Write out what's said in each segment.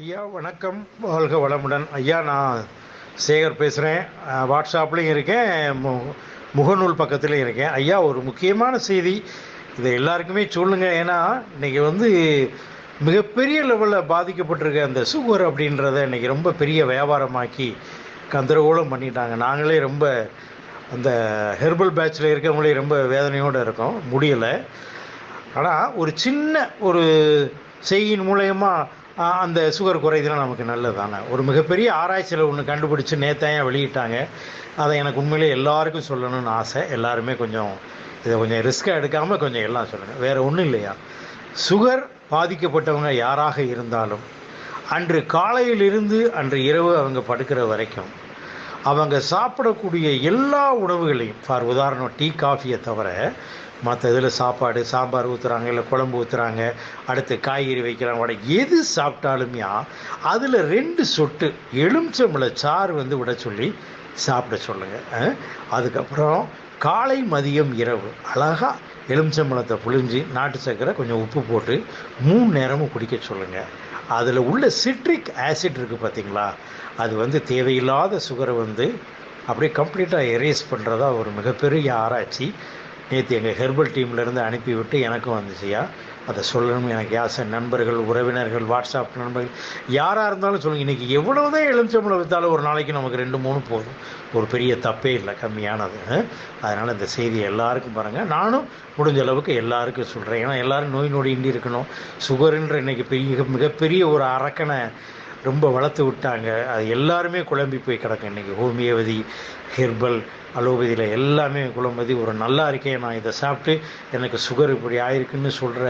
ஐயா வணக்கம். வாழ்க வளமுடன். ஐயா நான் சேகர் பேசுகிறேன் வாட்ஸ்அப்லேயும் இருக்கேன் மு முகநூல் பக்கத்துலேயும் இருக்கேன். ஐயா ஒரு முக்கியமான செய்தி. இதை எல்லாருக்குமே சொல்லுங்கள் ஏன்னா இன்றைக்கி வந்து மிகப்பெரிய லெவலில் பாதிக்கப்பட்டிருக்க அந்த சுகர் அப்படின்றத இன்றைக்கி ரொம்ப பெரிய வியாபாரமாக்கி கந்தரகோலம் பண்ணிட்டாங்க. நாங்களே ரொம்ப அந்த ஹெர்பல் பேட்சில் இருக்கவங்களே ரொம்ப வேதனையோடு இருக்கோம். முடியலை. ஆனால் ஒரு சின்ன ஒரு செய்யின் மூலயமா அந்த சுகர் குறைதலாம் நமக்கு நல்லது தானே ஒரு மிகப்பெரிய ஆராய்ச்சியில் ஒன்று கண்டுபிடிச்சி நேத்தாயம் வெளியிட்டாங்க அதை எனக்கு உண்மையிலே எல்லாருக்கும் சொல்லணும்னு ஆசை. எல்லாருமே கொஞ்சம் இதை கொஞ்சம் ரிஸ்க்காக எடுக்காமல் கொஞ்சம் எல்லாம் சொல்லுங்கள் வேறு ஒன்றும் இல்லையா? சுகர் பாதிக்கப்பட்டவங்க யாராக இருந்தாலும் அன்று காலையிலிருந்து அன்று இரவு அவங்க படுக்கிற வரைக்கும் அவங்க சாப்பிடக்கூடிய எல்லா உணவுகளையும் ஃபார் உதாரணம் டீ காஃபியை தவிர மற்ற இதில் சாப்பாடு சாம்பார் ஊற்றுறாங்க இல்லை குழம்பு ஊற்றுறாங்க அடுத்து காய்கறி வைக்கிறாங்க வடை எது சாப்பிட்டாலுமே அதில் ரெண்டு சொட்டு எலுமிச்சம்பழ சாறு வந்து விட சொல்லி சாப்பிட சொல்லுங்கள் அதுக்கப்புறம் காலை மதியம் இரவு அழகாக எலுமிச்சம்பழத்தை புழிஞ்சு நாட்டு சர்க்கரை கொஞ்சம் உப்பு போட்டு மூணு நேரமும் குடிக்க சொல்லுங்கள் அதில் உள்ள சிட்ரிக் ஆசிட் இருக்குது பார்த்தீங்களா அது வந்து தேவையில்லாத சுகரை வந்து அப்படியே கம்ப்ளீட்டாக எரேஸ் பண்ணுறதா ஒரு மிகப்பெரிய ஆராய்ச்சி. நேற்று எங்கள் ஹெர்பல் டீம்லேருந்து அனுப்பிவிட்டு எனக்கும் வந்துச்சுயா அதை சொல்லணும். எனக்கு யாசை நண்பர்கள் உறவினர்கள் வாட்ஸ்அப் நண்பர்கள் யாராக இருந்தாலும் சொல்லுங்கள் இன்றைக்கி எவ்வளோ தான் எலுமிச்சம்பழம் விற்றாலும் ஒரு நாளைக்கு நமக்கு ரெண்டு மூணு போதும். ஒரு பெரிய தப்பே இல்லை. கம்மியானது. அதனால் இந்த செய்தி எல்லாருக்கும் பாருங்கள் நானும் முடிஞ்ச அளவுக்கு எல்லாருக்கும் சொல்கிறேன் ஏன்னா எல்லாரும் நோய் நொடி இண்டி இருக்கணும். சுகருன்ற இன்றைக்கி பெரிய மிகப்பெரிய ஒரு அரக்கனை ரொம்ப வளர்த்து விட்டாங்க. அது எல்லாருமே குழம்பி போய் கிடக்கு இன்றைக்கி ஹோமியோபதி ஹெர்பல் அலோபதியில் எல்லாமே குழம்பதி. ஒரு நல்லா இருக்கேன் நான் இதை சாப்பிட்டு எனக்கு சுகர் இப்படி ஆயிருக்குன்னு சொல்கிற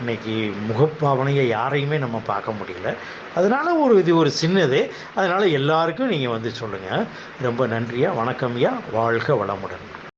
இன்னைக்கு முகப்பாவனையை யாரையுமே நம்ம பார்க்க முடியல. அதனால் ஒரு இது ஒரு சின்னது. அதனால் எல்லாருக்கும் நீங்கள் வந்து சொல்லுங்கள் ரொம்ப நன்றியாக வணக்கம்யா வாழ்க வளமுடன்.